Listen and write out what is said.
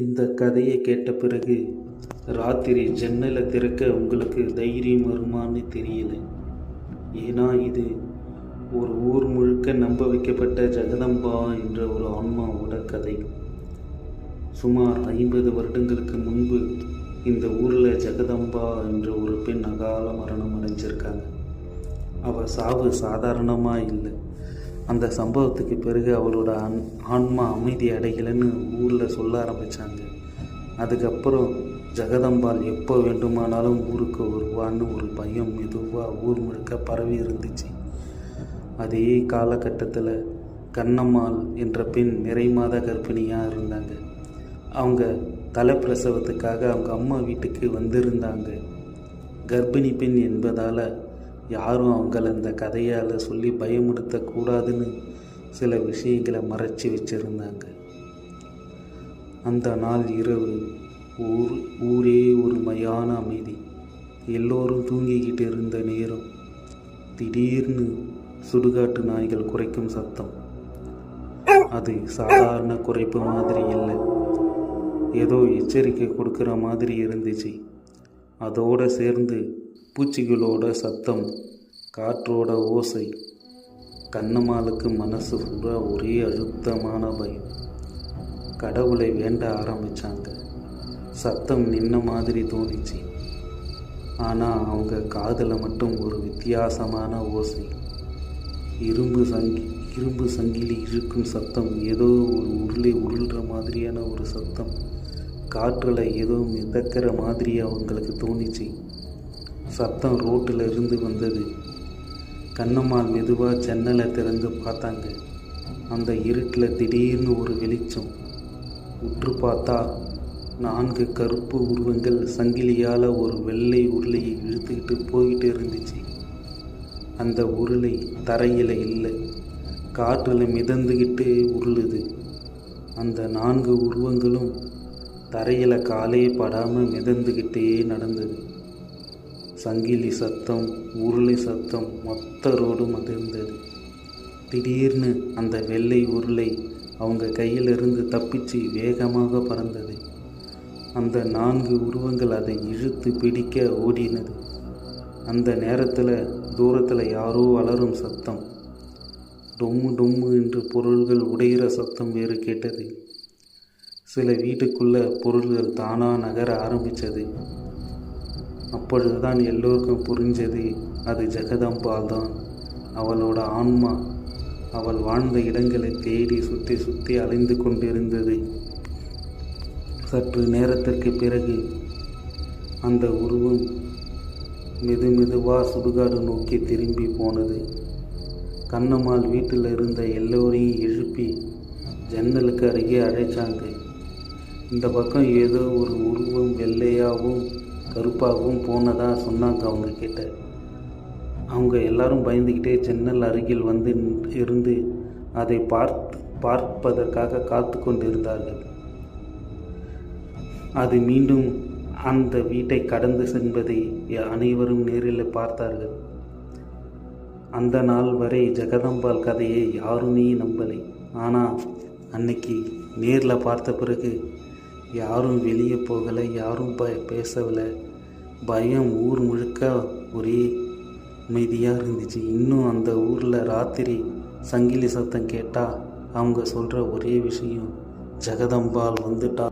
இந்த கதையை கேட்ட பிறகு ராத்திரி ஜன்னலை திறக்க உங்களுக்கு தைரியம் வருமான்னு தெரியல. ஏன்னா இது ஒரு ஊர் முழுக்க நம்ப வைக்கப்பட்ட ஜெகதம்பா என்ற ஒரு ஆன்மாவோட கதை. சுமார் ஐம்பது வருடங்களுக்கு முன்பு இந்த ஊரில் ஜெகதம்பா என்ற ஒரு பெண் அகால மரணம் அடைஞ்சிருக்காங்க. அவள் சாவு சாதாரணமாக இல்லை. அந்த சம்பவத்துக்கு பிறகு அவளோட ஆன் ஆன்மா அமைதி அடைகலைன்னு ஊரில் சொல்ல ஆரம்பித்தாங்க அதுக்கப்புறம் ஜெகதம்பாள் எப்போ வேண்டுமானாலும் ஊருக்கு வருவான்னு ஒரு பயம் மெதுவாக ஊர் முழுக்க பரவி இருந்துச்சு. அதே காலகட்டத்தில் கண்ணம்மாள் என்ற பெண் நிறை மாத கர்ப்பிணியாக இருந்தாங்க. அவங்க தலைப்பிரசவத்துக்காக அவங்க அம்மா வீட்டுக்கு வந்திருந்தாங்க. கர்ப்பிணி பெண் என்பதால் யாரும் அவங்கள அந்த கதையால் சொல்லி பயமுறுத்தக்கூடாதுன்னு சில விஷயங்களை மறைச்சி வச்சுருந்தாங்க. அந்த நாள் இரவு ஊர் ஊரே ஒரு மையான அமைதி. எல்லோரும் தூங்கிக்கிட்டு இருந்த நேரம் திடீர்னு சுடுகாட்டு நாய்கள் குறைக்கும் சத்தம். அது சாதாரண குறைப்பு மாதிரி இல்லை. ஏதோ எச்சரிக்கை கொடுக்குற மாதிரி இருந்துச்சு. அதோடு சேர்ந்து பூச்சிகளோட சத்தம் காற்றோட ஓசை கண்ணம்மாளுக்கு மனசு பூரா ஒரே அழுத்தமான பயம் கடவுளை வேண்ட ஆரம்பித்தாங்க சத்தம் நின்ன மாதிரி தோணிச்சு. ஆனால் அவங்க காதில் மட்டும் ஒரு வித்தியாசமான ஓசை. இரும்பு சங்கி இரும்பு சங்கிலி இழுக்கும் சத்தம் ஏதோ ஒரு உருளை உருள்ற மாதிரியான ஒரு சத்தம். காற்றில் ஏதோ மிதக்கிற மாதிரி அவங்களுக்கு தோணிச்சு. சத்தம் ரோட்டில் இருந்து வந்தது. கண்ணம்மாள் மெதுவாக ஜன்னலை திறந்து பார்த்தாங்க. அந்த இருட்டில் திடீர்னு ஒரு வெளிச்சம். உற்று பார்த்தா நான்கு கருப்பு உருவங்கள் சங்கிலியால் ஒரு வெள்ளை உருளையை இழுத்துக்கிட்டு போய்கிட்டு இருந்துச்சு. அந்த உருளை தரையில் இல்லை. காற்றில் மிதந்துக்கிட்டு உருளுது. அந்த நான்கு உருவங்களும் தரையில் காலே படாமல் மிதந்துக்கிட்டே நடந்தது. சங்கிலி சத்தம் உருளை சத்தம் மொத்த ரோடும் அதிர்ந்தது. திடீர்னு அந்த வெள்ளை உருளை அவங்க கையிலிருந்து தப்பிச்சு வேகமாக பறந்தது. அந்த நான்கு உருவங்கள் அதை இழுத்து பிடிக்க ஓடினது. அந்த நேரத்தில் தூரத்தில் யாரோ அலறும் சத்தம். டொம்மு டொம்மு என்று பொருள்கள் உடையிற சத்தம் வேறு கேட்டது. சில வீட்டுக்குள்ள பொருள்கள் தானாக நகர ஆரம்பித்தது அப்பொழுதுதான் எல்லோருக்கும் புரிஞ்சது அது ஜெகதம்பாள் தான். அவளோட ஆன்மா அவள் வாழ்ந்த இடங்களை தேடி சுற்றி சுற்றி அலைந்து கொண்டிருந்தது. சற்று நேரத்திற்கு பிறகு அந்த உருவம் மெது மெதுவாக சுடுகாடு நோக்கி திரும்பி போனது. கண்ணம்மாள் வீட்டில் இருந்த எல்லோரையும் எழுப்பி ஜன்னலுக்கு அருகே அழைச்சாங்க. இந்த பக்கம் ஏதோ ஒரு உருவம் வெள்ளையாகவும் கருப்பாகவும் போனதாக சொன்னாங்க அவங்க கிட்ட. அவங்க எல்லாரும் பயந்துக்கிட்டே ஜன்னல் அருகில் வந்து இருந்து அதை பார்த்து பார்ப்பதற்காக காத்து கொண்டிருந்தார்கள். அது மீண்டும் அந்த வீட்டை கடந்து சென்பதை அனைவரும் நேரில் பார்த்தார்கள். அந்த நாள் வரை ஜெகதம்பாள் கதையை யாருமே நம்பலை. ஆனால் அன்னைக்கு நேரில் பார்த்த பிறகு யாரும் வெளியே போகலை யாரும் ப பேசவில்லை. பயம் ஊர் முழுக்க ஒரே அமைதியாக இருந்துச்சு. இன்னும் அந்த ஊரில் ராத்திரி சங்கிலி சத்தம் கேட்டால் அவங்க சொல்கிற ஒரே விஷயம் ஜெகதம்பாள் வந்துட்டா.